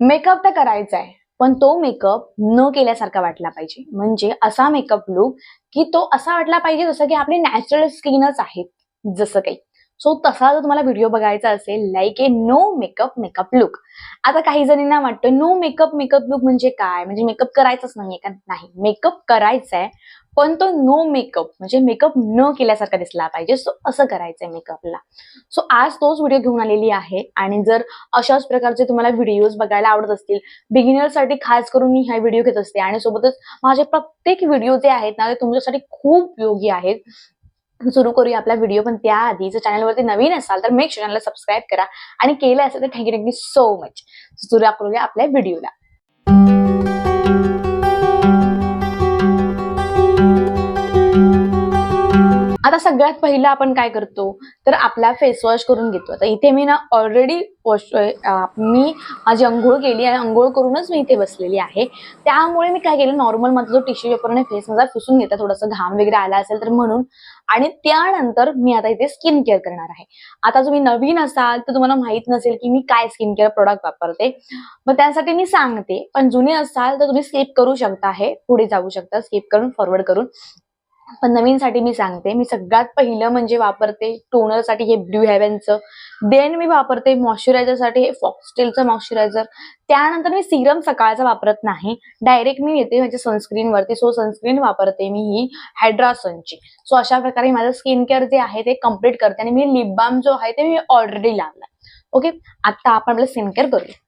Makeup तर करायचा आहे पण तो मेकअप न केल्यासारखा वाटला पाहिजे. म्हणजे असा मेकअप लुक की तो असा वाटला पाहिजे जसं की आपले नॅचरल स्किनच आहेत जसं काही. सो तसा जर तुम्हाला व्हिडिओ बघायचा असेल like a no makeup makeup look आता काही जणींना वाटतं नो मेकअप मेकअप लुक म्हणजे काय? म्हणजे मेकअप करायचंच नाहीये का? नाही मेकअप करायचा आहे पण तो नो मेकअप म्हणजे मेकअप न केल्यासारखा दिसला पाहिजे. सो असं करायचंय मेकअपला सो आज तोच व्हिडिओ घेऊन आलेली आहे. आणि जर अशाच प्रकारचे तुम्हाला व्हिडिओज बघायला आवडत असतील बिगिनरसाठी खास करून मी हा व्हिडिओ घेत असते. आणि सोबतच माझे प्रत्येक व्हिडिओ जे आहेत ना ते तुमच्यासाठी खूप उपयोगी आहेत. सुरू करूया आपला व्हिडिओ पण त्याआधी जर चॅनलवरती नवीन असाल तर मेक चॅनलला सबस्क्राईब करा. आणि केलं असेल तर थँक्यू थँक्यू सो मच सुरू करूया आपल्या व्हिडिओला आता सगळ्यात पहिलं आपण काय करतो? तर आपला फेस वॉश करून घेतो. आता इथे मी ना ऑलरेडी वॉश मी माझी अंघोळ केली आणि अंघोळ करूनच मी इथे बसलेली आहे. त्यामुळे मी काय केलं? नॉर्मल माझा जो टिश्यू पेपरने फेस माझा पुसून घेतला. थोडंसं घाम वगैरे आला असेल तर म्हणून. आणि त्यानंतर मी आता इथे स्किन केअर करणार आहे. आता तुम्ही नवीन असाल तर तुम्हाला माहीत नसेल की मी काय स्किन केअर प्रोडक्ट वापरते. मग त्यासाठी मी सांगते. पण जुने असाल तर तुम्ही स्किप करू शकता हे. पुढे जाऊ शकता. स्किप करून फॉरवर्ड करून. पण नवीनसाठी मी सांगते मी सगळ्यात पहिलं म्हणजे वापरते टोनरसाठी हे ब्ल्यू हेव्हनचं देन मी वापरते मॉइश्चरायझरसाठी हे फॉक्सटेलचं मॉइश्चरायझर. त्यानंतर मी सिरम सकाळचा वापरत नाही. डायरेक्ट मी येते माझ्या सनस्क्रीनवरती सो सनस्क्रीन वापरते मी ही हायड्रासनची सो अशा प्रकारे माझं स्किन केअर जे आहे ते कंप्लीट करते. आणि मी लिप बाम जो आहे ते मी ऑलरेडी लावला ओके आता आपण आपलं स्किन केअर करूया.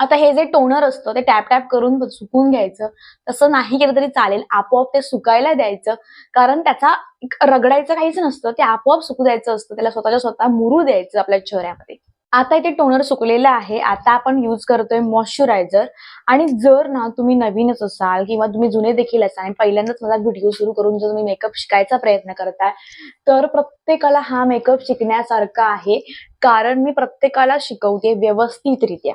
आता हे जे टोनर असतं ते टॅप टॅप करून सुकून घ्यायचं. तसं नाही केलं तरी चालेल आपोआप ते सुकायला द्यायचं. कारण त्याचा रगडायचं काहीच नसतं ते आपोआप सुकू द्यायचं असतं त्याला स्वतःच्या स्वतः मुरू द्यायचं आपल्या चेहऱ्यामध्ये. आता इथे टोनर सुकलेलं आहे आता आपण यूज करतोय मॉइश्चरायझर आणि जर ना तुम्ही नवीनच असाल किंवा तुम्ही जुने देखील असाल आणि पहिल्यांदाच माझा व्हिडिओ सुरू करून जर तुम्ही मेकअप शिकायचा प्रयत्न करताय तर प्रत्येकाला हा मेकअप शिकण्यासारखा आहे. कारण मी प्रत्येकाला शिकवते व्यवस्थितरित्या.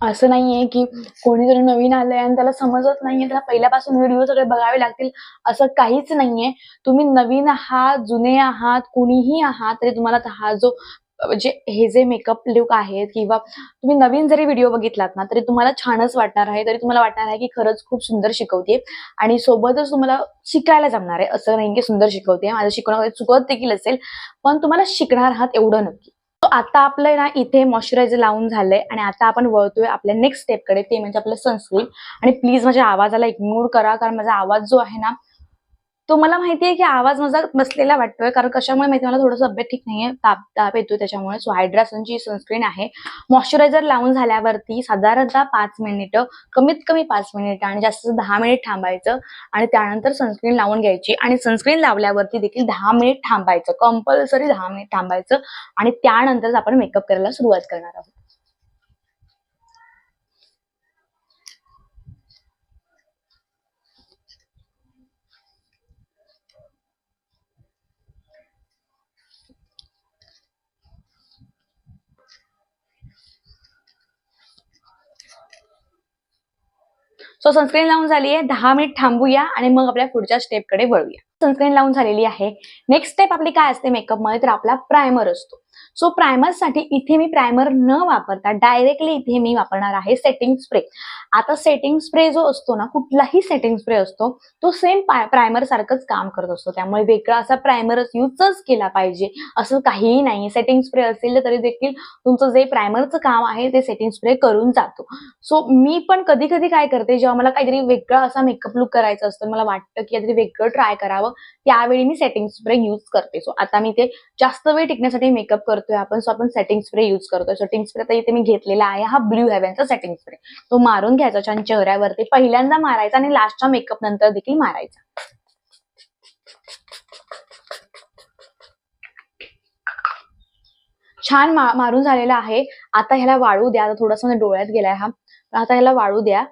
असं नाहीये की कोणीतरी नवीन आलंय आणि त्याला समजत नाहीये त्याला पहिल्यापासून व्हिडिओ सगळे बघावे लागतील असं काहीच नाहीये. तुम्ही नवीन आहात जुने आहात कुणीही आहात तरी तुम्हाला हा जो म्हणजे हे जे मेकअप लुक आहेत किंवा तुम्ही नवीन जरी व्हिडिओ बघितलात ना तरी तुम्हाला छानच वाटणार आहे. तरी तुम्हाला वाटणार आहे की खरंच खूप सुंदर शिकवते आणि सोबतच तुम्हाला शिकायला जमणार आहे. असं नाही की सुंदर शिकवते माझं शिकवणं चुकत देखील असेल पण तुम्हाला शिकणार आहात एवढं नक्की. आता आपलं ना इथे मॉइश्चरायझर लावून झालंय आणि आता आपण वळतोय आपल्या नेक्स्ट स्टेपकडे ते म्हणजे आपलं सनस्क्रीन आणि प्लीज माझ्या आवाजाला इग्नोर करा कारण माझा आवाज जो आहे ना तो मला माहिती आहे की आवाज माझा बसलेला वाटतोय कारण कशामुळे माहिती मला थोडंसं तब्येत ठीक नाहीये. ताप ताप येतोय त्याच्यामुळे. सो हायड्रासनची सनस्क्रीन आहे. मॉइश्चरायझर लावून झाल्यावरती साधारणतः पाच मिनिटं कमीत कमी पाच मिनिटं आणि जास्त दहा मिनिट थांबायचं आणि त्यानंतर सनस्क्रीन लावून घ्यायची. आणि सनस्क्रीन लावल्यावरती देखील दहा मिनिट थांबायचं. कंपल्सरी दहा मिनिट थांबायचं आणि त्यानंतरच आपण मेकअप करायला सुरुवात करणार आहोत. सो सनस्क्रीन लावून झाली आहे दहा मिनिट थांबूया आणि मग आपल्या पुढच्या स्टेपकडे वळूया. सनस्क्रीन लावून झालेली आहे. नेक्स्ट स्टेप आपली काय असते मेकअपमध्ये? तर आपला प्रायमर असतो. सो प्रायमरसाठी इथे मी प्रायमर न वापरता डायरेक्टली इथे मी वापरणार आहे सेटिंग स्प्रे आता सेटिंग स्प्रे जो असतो ना कुठलाही सेटिंग स्प्रे असतो तो सेम प्रायमर सारखंच काम करत असतो. त्यामुळे वेगळा असा प्रायमरच युजच केला पाहिजे असं काहीही नाही. सेटिंग स्प्रे असेल तरी देखील तुमचं जे प्रायमरचं काम आहे ते सेटिंग स्प्रे करून जातो. सो मी पण कधी कधी काय करते जेव्हा मला काहीतरी वेगळा असा मेकअप लुक करायचा असतो मला वाटतं की काहीतरी वेगळं ट्राय करावं त्यावेळी मी सेटिंग स्प्रे यूज करते. सो आता मी ते जास्त वेळ टिकण्यासाठी मेकअप करतोय आपण. सो आपण सेटिंग स्प्रे यूज करतोय. सेटिंग स्प्रे तर इथे मी घेतलेला आहे. हा ब्ल्यू हेव्हनचा सेटिंग स्प्रे तो मारून घ्यायचा छान चेहऱ्यावरती. पहिल्यांदा मारायचा आणि लास्टच्या मेकअप नंतर देखील मारायचा. छान मारून झालेला आहे. आता ह्याला वाळू द्या. आता थोडासा म्हणजे डोळ्यात गेलाय हा. आता ह्याला वाळू द्या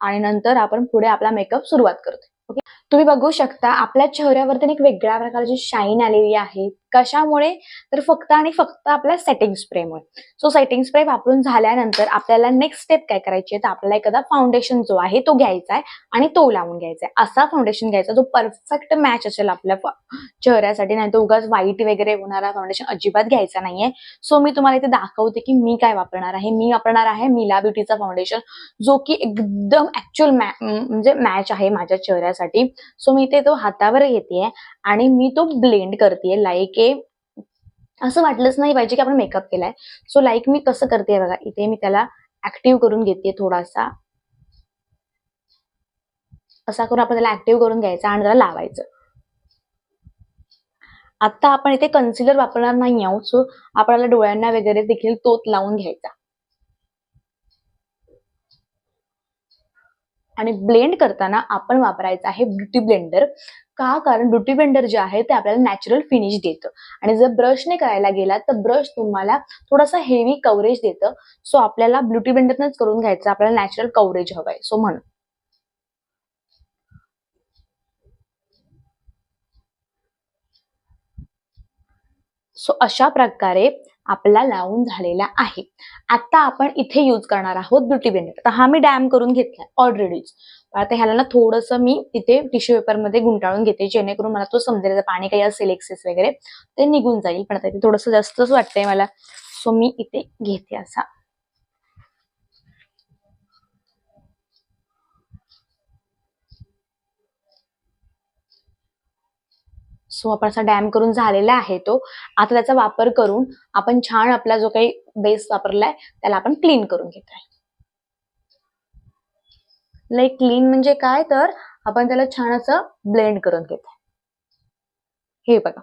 आणि नंतर आपण पुढे आपला मेकअप सुरुवात करतो तुम्ही बघू शकता आपल्या चेहऱ्यावरती एक वेगळ्या प्रकारची शाईन आलेली आहे. कशामुळे? तर फक्त आणि फक्त आपल्या सेटिंग स्प्रेमुळे सो सेटिंग स्प्रे वापरून झाल्यानंतर आपल्याला नेक्स्ट स्टेप काय करायची आहे? तर आपल्याला एखादा फाउंडेशन जो आहे तो घ्यायचा आहे आणि तो लावून घ्यायचा आहे. असा फाउंडेशन घ्यायचा जो परफेक्ट मॅच असेल आपल्या चेहऱ्यासाठी. नाही तर उगाच व्हाईट वगैरे होणारा फाउंडेशन अजिबात घ्यायचा नाहीये. सो मी तुम्हाला इथे दाखवते की मी काय वापरणार आहे. मी वापरणार आहे मिला ब्युटीचा फाउंडेशन जो की एकदम ऍक्च्युअल म्हणजे मॅच आहे माझ्या चेहऱ्यासाठी. सो मी इथे तो हातावर घेते आणि मी तो ब्लेंड करते लाईक ए असं वाटलंच नाही पाहिजे की आपण मेकअप केलाय. सो लाईक मी कसं करते बघा इथे मी त्याला ऍक्टिव्ह करून घेते थोडासा. असा करून आपण त्याला ऍक्टिव्ह करून घ्यायचा आणि त्याला लावायचं. आता आपण इथे कन्सिलर वापरणार नाही आहोत. सो आपल्याला डोळ्यांना वगैरे देखील तोत लावून घ्यायचा. आणि ब्लेंड करताना आपण वापरायचं आहे ब्युटी ब्लेंडर. का? कारण ब्युटी ब्लेंडर जे आहे ते आपल्याला नॅचरल फिनिश देतं. आणि जर ब्रशने करायला गेला तर ब्रश तुम्हाला थोडासा हेवी कव्हरेज देतं. सो आपल्याला ब्युटी ब्लेंडरनच करून घ्यायचं. आपल्याला नॅचरल कव्हरेज हवंय. सो म्हणून. सो अशा प्रकारे आपला लावून झालेला आहे. आता आपण इथे यूज करणार आहोत ब्युटी ब्लेंडर तर हा मी डॅम करून घेतलाय ऑलरेडीच आता ह्याला ना थोडंसं मी इथे टिश्यू पेपरमध्ये घेते जेणेकरून मला तो समजेल पाणी काही असेल एक्सेस वगैरे ते निघून जाईल. पण आता इथे थोडंसं जास्तच वाटतंय मला सो मी इथे घेते असा. सो आपण असा डॅम करून झालेला आहे तो. आता त्याचा वापर करून आपण छान आपला जो काही बेस वापरलाय त्याला आपण क्लीन करून घेत आहे लाईक क्लीन म्हणजे काय? तर आपण त्याला छान असं ब्लेंड करून घेत आहे हे बघा.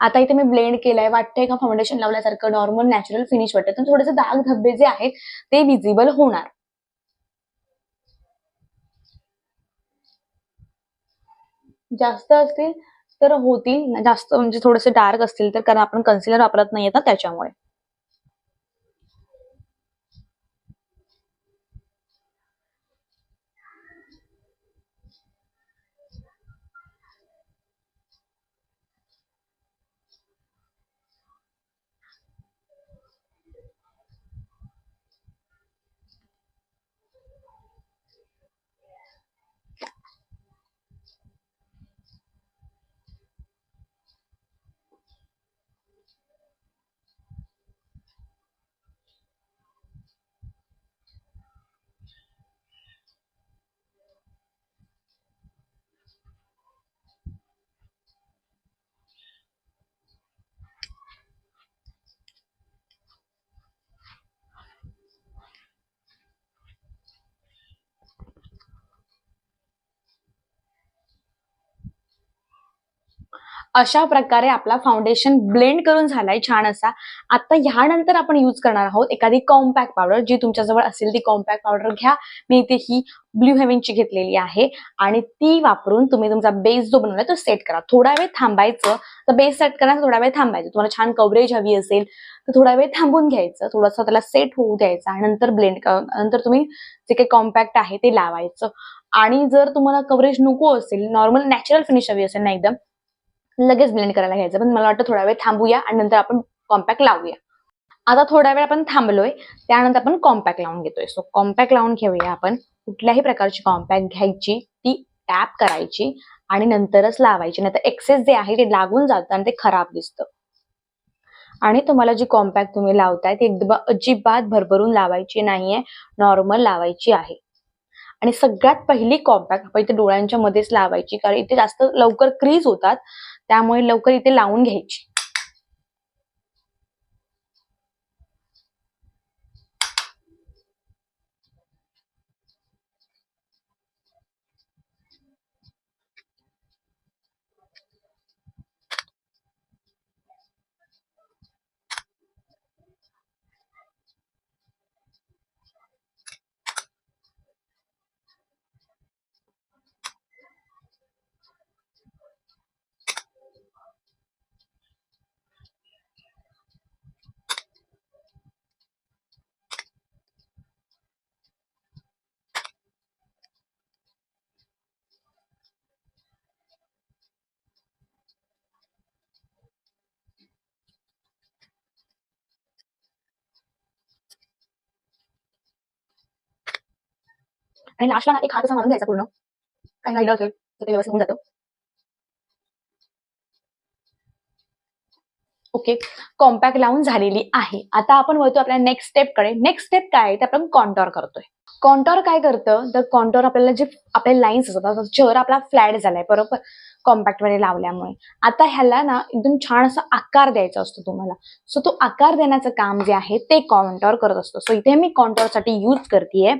आता इथे मी ब्लेंड केलंय. वाटतंय का फाउंडेशन लावल्यासारखं नॉर्मल नॅचरल फिनिश वाटतं तर थोडेसे दाग धब्बे जे आहेत ते विजिबल होणार. जास्त असतील तर होतील. जास्त म्हणजे थोडेसे डार्क असतील तर कारण आपण कन्सिलर वापरत नाहीये ना त्याच्यामुळे. अशा प्रकारे आपला फाउंडेशन ब्लेंड करून झालाय छान असा. आता ह्यानंतर आपण यूज करणार आहोत एखादी कॉम्पॅक्ट पावडर जी तुमच्याजवळ असेल ती कॉम्पॅक्ट पावडर घ्या. मी इथे ही ब्ल्यू हेव्हनची घेतलेली आहे. आणि ती वापरून तुम्ही तुमचा बेस जो बनवलाय तो सेट करा. थोडा वेळ थांबायचं. तर बेस सेट करा थोडा वेळ थांबायचं. तुम्हाला छान कव्हरेज हवी असेल तर थोडा वेळ थांबून घ्यायचं. थोडासा त्याला सेट होऊ द्यायचा आणि नंतर ब्लेंड नंतर तुम्ही जे काही कॉम्पॅक्ट आहे ते लावायचं. आणि जर तुम्हाला कव्हरेज नको असेल नॉर्मल नॅचरल फिनिश हवी असेल ना एकदम लगेच ब्लेंड करायला घ्यायचं. पण मला वाटतं थोडा वेळ थांबूया आणि नंतर आपण कॉम्पॅक्ट लावूया. आता थोडा वेळ आपण थांबलोय त्यानंतर आपण कॉम्पॅक्ट लावून घेतोय. सो कॉम्पॅक्ट लावून घेऊया आपण. कुठल्याही प्रकारची कॉम्पॅक्ट घ्यायची ती टॅप करायची आणि नंतरच लावायची. नाही तर एक्सेस जे आहे ते लागून जातं आणि ते खराब दिसतं. आणि तुम्हाला जी कॉम्पॅक्ट तुम्ही लावताय ती एकदम अजिबात भरभरून लावायची नाहीये. नॉर्मल लावायची आहे. आणि सगळ्यात पहिली कॉम्पॅक्ट आपण इथे डोळ्यांच्या मध्येच लावायची कारण इथे जास्त लवकर क्रीज होतात त्यामुळे लवकर इथे लावून घ्यायची. आणि लास्टला ना एक हात असा मारून घ्यायचा पूर्ण. काही राहिलं असेल तर ते व्यवस्थित होऊन जातं. ओके कॉम्पॅक्ट लावून झालेली आहे. आता आपण वळतो आपल्या नेक्स्ट स्टेपकडे नेक्स्ट स्टेप काय आहे? ते आपण कॉन्टॉर करतोय. कॉन्टॉर काय करतं? तर कॉन्टॉर आपल्याला जे आपले लाईन्स असतात चेहरा आपला फ्लॅट झालाय बरोबर? कॉम्पॅक्टमध्ये लावल्यामुळे. आता ह्याला ना एकदम छान असा आकार द्यायचा असतो तुम्हाला. सो तो आकार देण्याचं काम जे आहे ते कॉन्टॉर करत असतो. सो इथे मी कॉन्टॉरसाठी यूज करतेय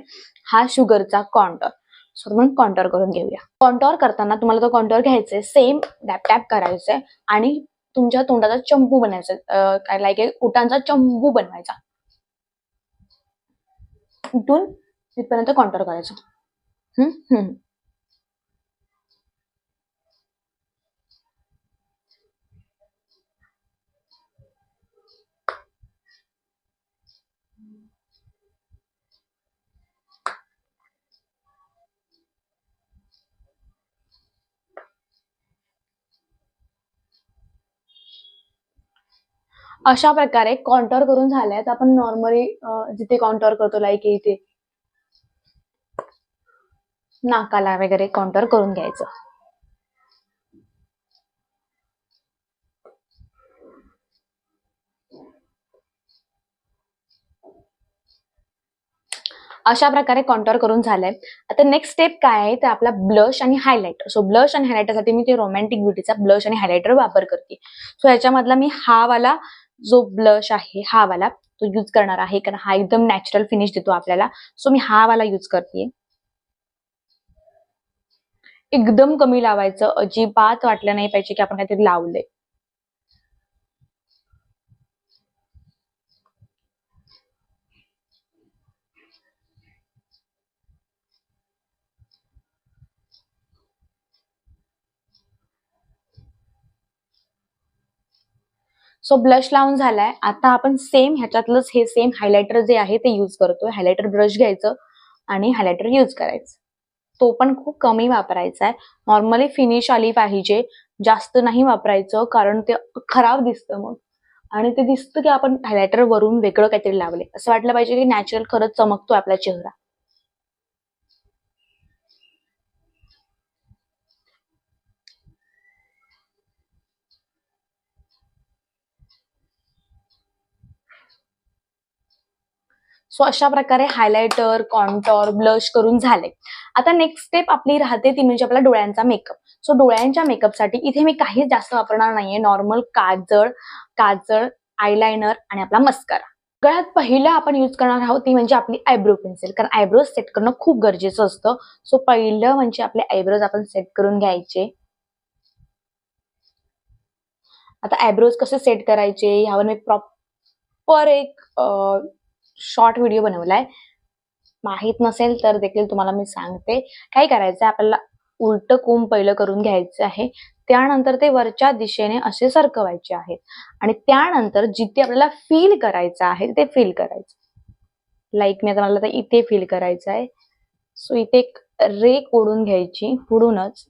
हा शुगरचा कॉन्टॉर सो म्हणून कॉन्टॉर करून घेऊया. कॉन्टॉर करताना तुम्हाला तो कॉन्टॉर घ्यायचंय सेम डॅप टॅप करायचंय आणि तुमच्या तोंडाचा चंबू बनायचा काय लाईक ओटांचा उटांचा बनवायचा. इथून तिथपर्यंत कॉन्टॉर करायचं. अशा प्रकारे कॉन्टॉर करून झालाय तर आपण नॉर्मली जिथे कॉन्टॉर करतो लाईक इथे नाकाला वगैरे कॉन्टर करून घ्यायचं. अशा प्रकारे कॉन्टॉर करून झालंय. आता नेक्स्ट स्टेप काय आहे? तर आपला ब्लश आणि हायलायटर सो ब्लश आणि हायलायटरसाठी मी ते रोमॅन्टिक ब्युटीचा ब्लश आणि हायलायटर वापर करते. सो याच्यामधला मी हा वाला जो ब्लश आहे हा वाला तो यूज करणार आहे. कारण हा एकदम नॅचरल फिनिश देतो आपल्याला. सो मी हा वाला यूज करते. एकदम कमी लावायचं. अजिबात वाटलं नाही पाहिजे की आपण काहीतरी लावलंय. सो ब्लश लावून झालाय. आता आपण सेम ह्याच्यातलंच हे सेम हायलायटर जे आहे ते युज करतोय. हायलायटर ब्रश घ्यायचं आणि हायलायटर युज करायचं. तो पण खूप कमी वापरायचा आहे. नॉर्मली फिनिश आली पाहिजे. जास्त नाही वापरायचं कारण ते खराब दिसतं मग. आणि ते दिसतं की आपण हायलायटर वरून वेगळं काहीतरी लावले असं वाटलं पाहिजे की नॅचरल खरंच चमकतो आपला चेहरा. सो अशा प्रकारे हायलायटर कॉन्टॉर ब्लश करून झाले. आता नेक्स्ट स्टेप आपली राहते ती म्हणजे आपला डोळ्यांचा मेकअप सो डोळ्यांच्या मेकअपसाठी इथे मी काहीच जास्त वापरणार नाहीये. नॉर्मल काजळ काजळ आयलायनर आणि आपला मस्करा सगळ्यात पहिलं आपण यूज करणार आहोत ती म्हणजे आपली आयब्रो पेन्सिल कारण आयब्रोज सेट करणं खूप गरजेचं असतं. सो पहिलं म्हणजे आपले आयब्रोज आपण सेट करून घ्यायचे. आता आयब्रोज कसे सेट करायचे? ह्यावर मी प्रॉपर एक शॉर्ट व्हिडिओ बनवलाय. माहीत नसेल तर देखील तुम्हाला मी सांगते. काय करायचं आपल्याला उलट कोंब पहिलं करून घ्यायचं आहे. त्यानंतर ते वरच्या दिशेने असे सरकवायचे आहेत. आणि त्यानंतर जिथे आपल्याला फील करायचं आहे ते फील करायचं. लाईक मी आता मला इथे फील करायचं आहे. सो इथे एक रेक ओढून घ्यायची पुढूनच.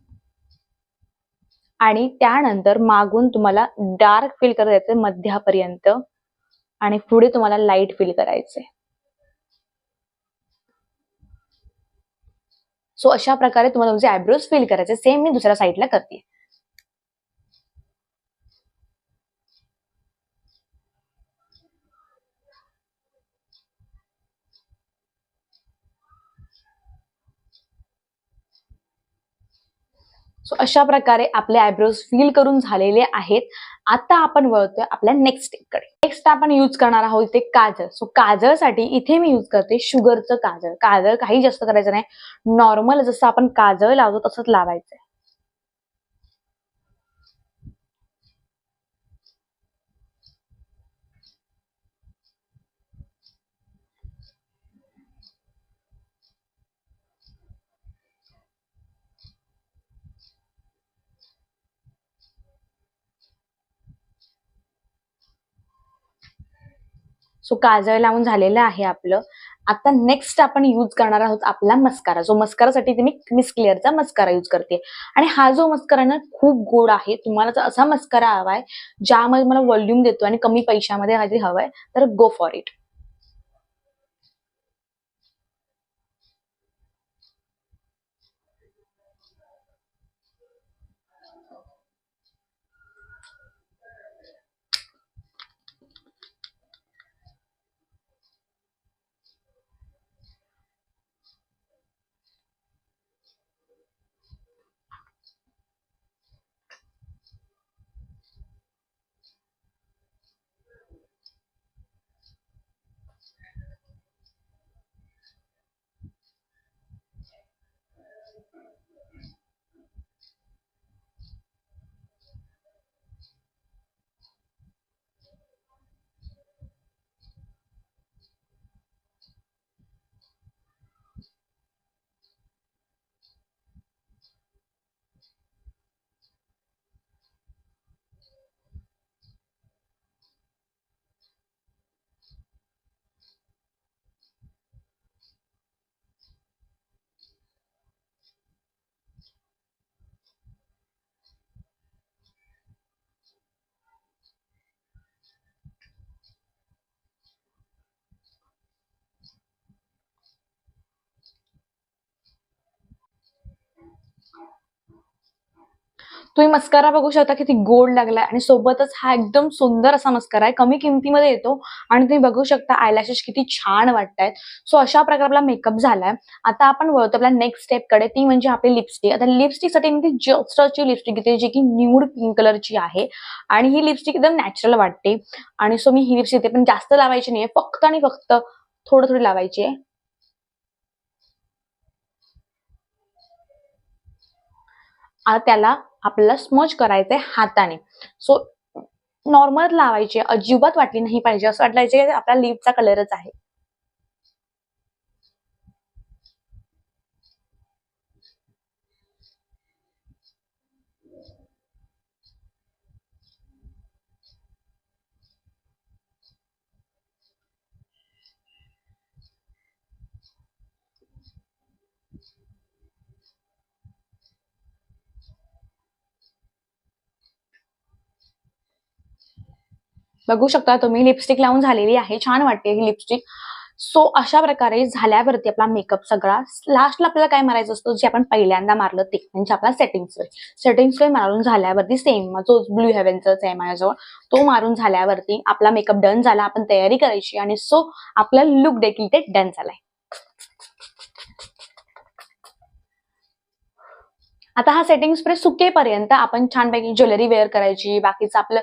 आणि त्यानंतर मागून तुम्हाला डार्क फील करायचं मध्यापर्यंत. आणि पुढे तुम्हाला लाइट फील करायचंय. सो अशा प्रकारे तुम्हाला तुमचे आयब्रोज फील करायचे. सेम मी दुसऱ्या साईडला करते. सो अशा प्रकारे आपले आयब्रोज फील करून झालेले आहेत. आता आपण वळतोय आपल्या नेक्स्ट स्टेपकडे नेक्स्ट आपण युज करणार आहोत इथे काजळ. सो काजळसाठी इथे मी युज करते शुगरचं काजळ. काजळ काही जास्त करायचं नाही. नॉर्मल जसं आपण काजळ लावतो तसंच लावायचंय. सो काजळ लावून झालेलं आहे आपलं. आता नेक्स्ट आपण युज करणार आहोत आपला मस्कारा. जो मस्कारासाठी मी मिस क्लिअरचा मस्कारा युज करते. आणि हा जो मस्कारा ना खूप गोड आहे. तुम्हाला जर असा मस्कारा हवा आहे ज्यामध्ये मला व्हॉल्यूम देतो आणि कमी पैशामध्ये काहीतरी हवाय तर गो फॉर इट तुम्ही मस्कारा बघू शकता किती गोड लागलाय. आणि सोबतच हा एकदम सुंदर असा मस्कारा आहे. कमी किमतीमध्ये येतो. आणि तुम्ही बघू शकता आयलॅशेस किती छान वाटतायत. सो अशा प्रकारे आपला मेकअप झालाय. आता आपण वळतो आपल्या नेक्स्ट स्टेपकडे. ती म्हणजे आपली लिपस्टिक आता लिपस्टिकसाठी मी ती जस्टची लिपस्टिक घेते जी की न्यूड पिंक कलरची आहे. आणि ही लिपस्टिक एकदम नॅचरल वाटते. आणि सो मी ही लिपस्टिक पण जास्त लावायची नाहीये. फक्त आणि फक्त थोडं थोडी लावायची आहे. त्याला आपल्याला स्मच करायचंय हाताने. सो नॉर्मल लावायचे अजिबात वाटली नाही पाहिजे. असं वाटलं की आपला लिपचा कलरच आहे. बघू शकता तुम्ही लिपस्टिक लावून झालेली आहे छान वाटते ही लिपस्टिक सो अशा प्रकारे झाल्यावरती आपला मेकअप सगळा लास्टला आपल्याला काय मारायचं असतं? जे आपण पहिल्यांदा मारलं ते म्हणजे आपला सेटिंग स्प्रे सेटिंग स्प्रे मारून झाल्यावरती सेम जो ब्लू हेव्हनचाच आहे माझ्याजवळ तो मारून झाल्यावरती आपला मेकअप डन झाला आपण तयारी करायची आणि सो आपला लुक देखील ते डन झालाय. आता हा सेटिंग स्प्रे सुकेपर्यंत आपण छानपैकी ज्वेलरी वेअर करायची बाकीचं आपलं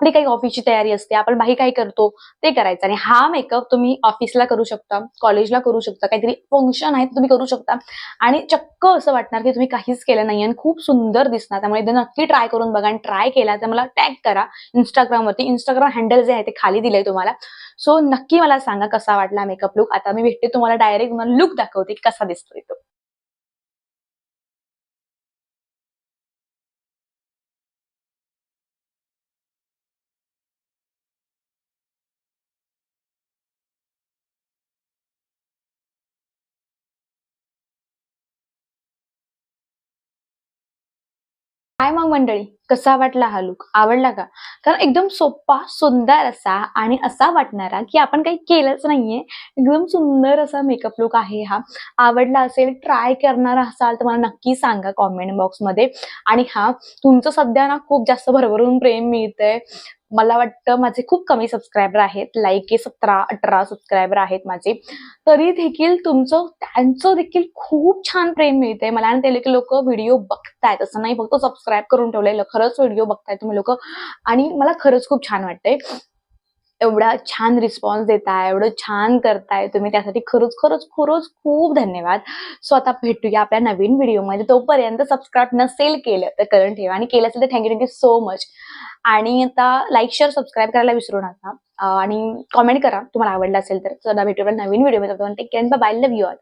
आपली काही ऑफिसची तयारी असते आपण बाही काही करतो ते करायचं. आणि हा मेकअप तुम्ही ऑफिसला करू शकता कॉलेजला करू शकता काहीतरी फंक्शन आहे तुम्ही करू शकता. आणि चक्क असं वाटणार की तुम्ही काहीच केलं नाही आणि खूप सुंदर दिसणार. त्यामुळे एकदा नक्की ट्राय करून बघा आणि ट्राय केला तर मला टॅग करा इंस्टाग्रामवरती इंस्टाग्राम हँडल जे आहे ते खाली दिलंय तुम्हाला. सो नक्की मला सांगा कसा वाटला मेकअप लुक आता मी भेटते तुम्हाला डायरेक्ट मला लुक दाखवते की कसा दिसतोय तो. काय मग मंडळी? कसा वाटला हा लुक आवडला का? कारण एकदम सोपा सुंदर असा आणि असा वाटणारा की आपण काही केलंच नाहीये. एकदम सुंदर असा मेकअप लुक आहे हा. आवडला असेल ट्राय करणार असाल तर मला नक्की सांगा कॉमेंट बॉक्समध्ये आणि हा तुमचं सध्या ना खूप जास्त भरभरून प्रेम मिळतंय. मला वाटतं माझे खूप कमी सबस्क्रायबर आहेत. लाईक सतरा अठरा सबस्क्रायबर आहेत माझे. तरी देखील तुमचं त्यांचं देखील खूप छान प्रेम मिळते मला आणि ते देखील लोक व्हिडिओ बघतायत. असं नाही फक्त सबस्क्राईब करून ठेवलेलं. खरंच व्हिडिओ बघताय तुम्ही लोक. आणि मला खरंच खूप छान वाटतंय. एवढा छान रिस्पॉन्स देताय एवढं छान करताय तुम्ही. त्यासाठी खरंच खरंच खरंच खूप धन्यवाद. सो आता भेटूया आपल्या नवीन व्हिडिओमध्ये तोपर्यंत सबस्क्राईब नसेल केलं तर करून ठेवा आणि केलं असेल तर थँक्यू थँक्यू सो मच आणि आता लाईक शेअर सबस्क्राईब करायला विसरू नका. आणि कॉमेंट करा. तुम्हाला आवडलं असेल तर. चला भेटूया नवीन video take care bye love you all